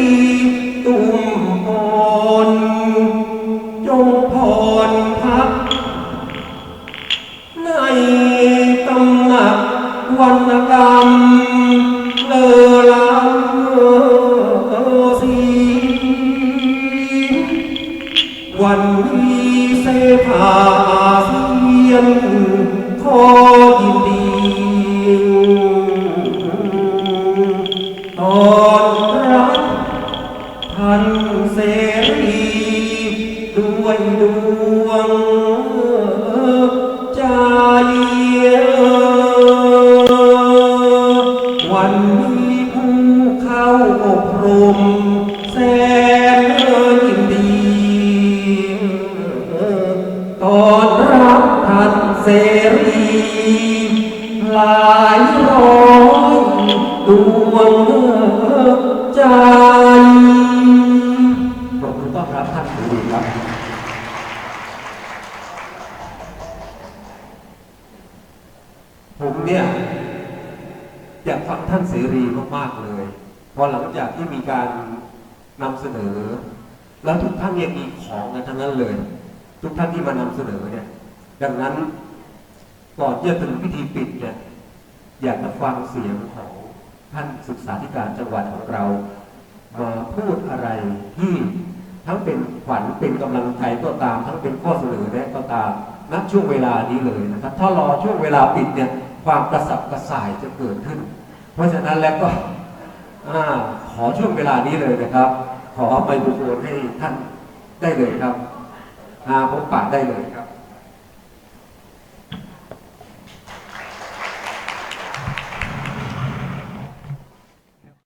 ีตุ้มพรจงพรพัก ในตำหนักวรรณกรรมเลอลสีวันนี้เสภาเสียนขอยินดี ท่านเสรีด้วยดวงใจ วันนี้ผู้เข้าอบรมแสนยินดี ตอนรับท่านเสรีหลายร้อยดวงใจปรบมือต้อนรับท่านเสรีครับ ผมเนี่ยอยากฟังท่านเสรีมากๆเลยเพอหลังจากที่มีการนำเสนอ แล้วทุกท่านเนี่ยมีของกันทั้งนั้นเลย ทุกท่านที่มานำเสนอเนี่ย ดังนั้นก่อนที่จะถึงพิธีปิดเนี่ยอยากจะฟังเสียงของท่านศึกษาธิการจังหวัดของเรามาพูดอะไรที่ ทั้งเป็นขวัญเป็นกำลังใจก็ตาม ทั้งเป็นข้อเสนอแนะก็ตามณช่วงเวลานี้เลยนะครับ ถ้ารอช่วงเวลาปิดเนี่ยความกระสับกระส่ายจะเกิดขึ้น เพราะฉะนั้นแล้วก็ขอช่วงเวลานี้เลยนะครับ ขอไมโครโฟนให้ท่านได้เลยครับอาพบปะได้เลยครับ